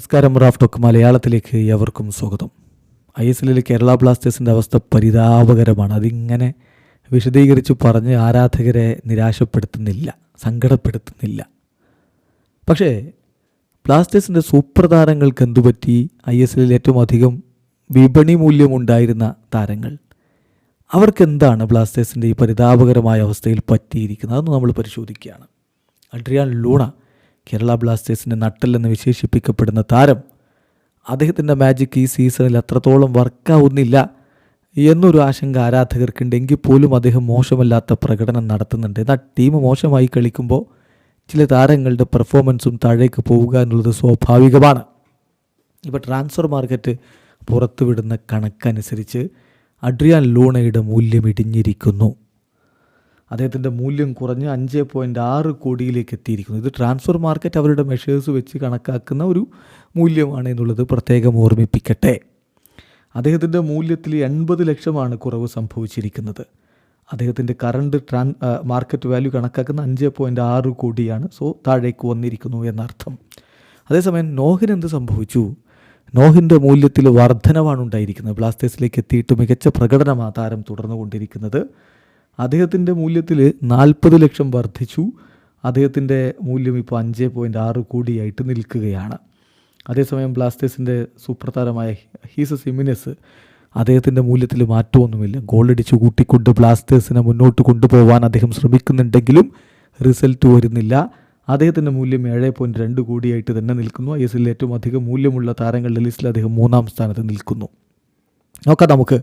നമസ്കാരം റാഫ് മലയാളത്തിലേക്ക് എവർക്കും സ്വാഗതം. ഐ എസ് എല്ലിൽ കേരള ബ്ലാസ്റ്റേഴ്സിന്റെ അവസ്ഥ പരിതാപകരമാണ്. അതിങ്ങനെ വിശദീകരിച്ച് പറഞ്ഞ് ആരാധകരെ നിരാശപ്പെടുത്തുന്നില്ല സങ്കടപ്പെടുത്തുന്നില്ല. പക്ഷേ ബ്ലാസ്റ്റേഴ്സിന്റെ സൂപ്പർ താരങ്ങൾക്ക് എന്തുപറ്റി? ഐ എസ് എല്ലിൽ ഏറ്റവും അധികം വിപണി മൂല്യമുണ്ടായിരുന്ന താരങ്ങൾ. അവർക്കെന്താണ് ബ്ലാസ്റ്റേഴ്സിന്റെ ഈ പരിതാപകരമായ അവസ്ഥയിൽ പറ്റിയിരിക്കുന്നത്? അതൊന്ന് നമ്മൾ പരിശോധിക്കുകയാണ്. അഡ്രിയാൻ ലൂണ കേരള ബ്ലാസ്റ്റേഴ്സിന്റെ നട്ടല്ലെന്ന് വിശേഷിപ്പിക്കപ്പെടുന്ന താരം അദ്ദേഹത്തിന്റെ മാജിക് ഈ സീസണിൽ അത്രത്തോളം വർക്കാവുന്നില്ല എന്നൊരു ആശങ്ക ആരാധകർക്കുണ്ട് എങ്കിൽ പോലും അദ്ദേഹം മോശമല്ലാത്ത പ്രകടനം നടത്തുന്നുണ്ട്. എന്നാൽ ടീം മോശമായി കളിക്കുമ്പോൾ ചില താരങ്ങളുടെ പെർഫോമൻസും താഴേക്ക് പോവുക എന്നുള്ളത് സ്വാഭാവികമാണ്. ഇപ്പോൾ ട്രാൻസ്ഫർ മാർക്കറ്റ് പുറത്തുവിടുന്ന കണക്കനുസരിച്ച് അഡ്രിയാൻ ലൂണയുടെ മൂല്യം ഇടിഞ്ഞിരിക്കുന്നു. അദ്ദേഹത്തിന്റെ മൂല്യം കുറഞ്ഞ് അഞ്ച് പോയിന്റ് ആറ് കോടിയിലേക്ക് എത്തിയിരിക്കുന്നു. ഇത് ട്രാൻസ്ഫർ മാർക്കറ്റ് അവരുടെ മെഷേഴ്സ് വെച്ച് കണക്കാക്കുന്ന ഒരു മൂല്യമാണ് എന്നുള്ളത് പ്രത്യേകം ഓർമ്മിപ്പിക്കട്ടെ. അദ്ദേഹത്തിന്റെ മൂല്യത്തിൽ എൺപത് ലക്ഷമാണ് കുറവ് സംഭവിച്ചിരിക്കുന്നത്. അദ്ദേഹത്തിന്റെ കറണ്ട് ട്രാൻ മാർക്കറ്റ് വാല്യൂ കണക്കാക്കുന്ന അഞ്ച് പോയിന്റ് ആറ് കോടിയാണ് സോ താഴേക്ക് വന്നിരിക്കുന്നു എന്നർത്ഥം. അതേസമയം നോഹിന് എന്ത് സംഭവിച്ചു? നോഹിന്റെ മൂല്യത്തിൽ വർധനവാണ് ഉണ്ടായിരിക്കുന്നത്. ബ്ലാസ്റ്റേഴ്സിലേക്ക് എത്തിയിട്ട് മികച്ച പ്രകടനം ആ താരം തുടർന്നുകൊണ്ടിരിക്കുന്നത്. അദ്ദേഹത്തിന്റെ മൂല്യത്തിൽ നാൽപ്പത് ലക്ഷം വർദ്ധിച്ചു. അദ്ദേഹത്തിന്റെ മൂല്യം ഇപ്പോൾ അഞ്ച് പോയിന്റ് ആറ് കോടിയായിട്ട് നിൽക്കുകയാണ്. അതേസമയം ബ്ലാസ്റ്റേഴ്സിന്റെ സുപ്രധാനമായ ഹീസസ് ഹീസ സിമിനസ് അദ്ദേഹത്തിന്റെ മൂല്യത്തിൽ മാറ്റമൊന്നുമില്ല. ഗോളടിച്ച് കൂട്ടിക്കൊണ്ട് ബ്ലാസ്റ്റേഴ്സിനെ മുന്നോട്ട് കൊണ്ടുപോകാൻ അദ്ദേഹം ശ്രമിക്കുന്നുണ്ടെങ്കിലും റിസൾട്ട് വരുന്നില്ല. അദ്ദേഹത്തിന്റെ മൂല്യം ഏഴ് പോയിന്റ് രണ്ട് കോടിയായിട്ട് തന്നെ നിൽക്കുന്നു. ഐ എസ് എല്ലിൽ ഏറ്റവും അധികം മൂല്യമുള്ള താരങ്ങളുടെ ലിസ്റ്റിൽ അദ്ദേഹം മൂന്നാം സ്ഥാനത്ത് നിൽക്കുന്നു. നോക്കാം നമുക്ക്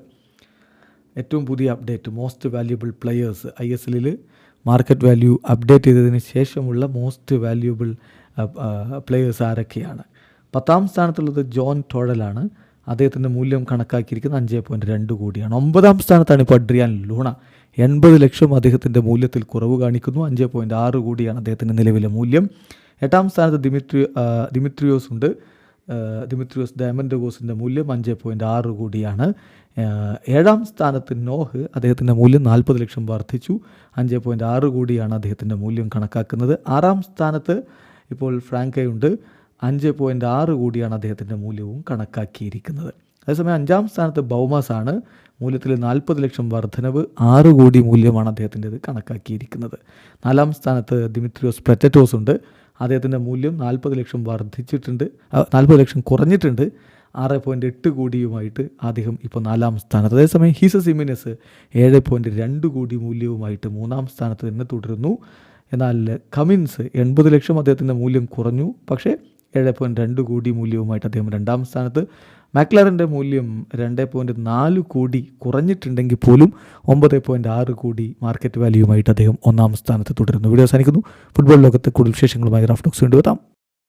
ഏറ്റവും പുതിയ update most valuable players I S എല്ലിൽ മാർക്കറ്റ് വാല്യൂ അപ്ഡേറ്റ് ചെയ്തതിന് ശേഷമുള്ള മോസ്റ്റ് വാല്യുബിൾ പ്ലെയേഴ്സ് ആരൊക്കെയാണ്? പത്താം സ്ഥാനത്തുള്ളത് ജോൺ ടോഡലാണ്. അദ്ദേഹത്തിന്റെ മൂല്യം കണക്കാക്കിയിരിക്കുന്നത് അഞ്ച് പോയിന്റ് രണ്ട് കോടിയാണ്. ഒമ്പതാം സ്ഥാനത്താണ് ഇപ്പോൾ അഡ്രിയാൻ ലൂണ. എൺപത് ലക്ഷം അദ്ദേഹത്തിന്റെ മൂല്യത്തിൽ കുറവ് കാണിക്കുന്നു. അഞ്ച് പോയിന്റ് ആറ് കോടിയാണ് അദ്ദേഹത്തിന്റെ നിലവിലെ മൂല്യം. എട്ടാം സ്ഥാനത്ത് ദിമിത്രി ദിമിത്രിയോസ് ഉണ്ട്. ദിമിത്രിയോസ് ഡയമൻഡഗോസിന്റെ മൂല്യം അഞ്ച് പോയിന്റ് ആറ് കോടിയാണ്. ഏഴാം സ്ഥാനത്ത് നോഹ് അദ്ദേഹത്തിന്റെ മൂല്യം നാൽപ്പത് ലക്ഷം വർദ്ധിച്ചു. അഞ്ച് പോയിന്റ് ആറ് കോടിയാണ് അദ്ദേഹത്തിന്റെ മൂല്യം കണക്കാക്കുന്നത്. ആറാം സ്ഥാനത്ത് ഇപ്പോൾ ഫ്രാങ്കയുണ്ട്. അഞ്ച് പോയിന്റ് ആറ് കോടിയാണ് അദ്ദേഹത്തിന്റെ മൂല്യവും കണക്കാക്കിയിരിക്കുന്നത്. അതേസമയം അഞ്ചാം സ്ഥാനത്ത് ബൗമാസ് ആണ്. മൂല്യത്തിൽ നാൽപ്പത് ലക്ഷം വർധനവ് ആറ് കോടി മൂല്യമാണ് അദ്ദേഹത്തിന്റെത് കണക്കാക്കിയിരിക്കുന്നത്. നാലാം സ്ഥാനത്ത് ദിമിത്രിയോസ് പ്രറ്ററ്റോസ് ഉണ്ട്. അദ്ദേഹത്തിന്റെ മൂല്യം നാൽപ്പത് ലക്ഷം വർദ്ധിച്ചിട്ടുണ്ട് നാൽപ്പത് ലക്ഷം കുറഞ്ഞിട്ടുണ്ട്. ആറ് പോയിന്റ് എട്ട് കോടിയുമായിട്ട് അദ്ദേഹം ഇപ്പോൾ നാലാം സ്ഥാനത്ത്. അതേസമയം ഹീസ സിമിനസ് ഏഴ് പോയിന്റ് രണ്ട് കോടി മൂല്യവുമായിട്ട് മൂന്നാം സ്ഥാനത്ത് തന്നെ തുടരുന്നു. എന്നാൽ കമിൻസ് എൺപത് ലക്ഷം അദ്ദേഹത്തിന്റെ മൂല്യം കുറഞ്ഞു. പക്ഷേ ഏഴ് പോയിന്റ് രണ്ട് കോടി മൂല്യവുമായിട്ട് അദ്ദേഹം രണ്ടാം സ്ഥാനത്ത്. മാക്ലറിന്റെ മൂല്യം രണ്ട് പോയിന്റ് നാല് കോടി കുറഞ്ഞിട്ടുണ്ടെങ്കിൽ പോലും ഒമ്പത് പോയിന്റ് ആറ് കോടി മാർക്കറ്റ് വാല്യൂമായിട്ട് അദ്ദേഹം ഒന്നാം സ്ഥാനത്ത് തുടരുന്നു. വീഡിയോ അവസാനിക്കുന്നു. ഫുട്ബോൾ ലോകത്തെ കൂടുതൽ വിശേഷങ്ങളുമായി റാഫ്റ്റോക്സ് കൊണ്ടുവെത്താം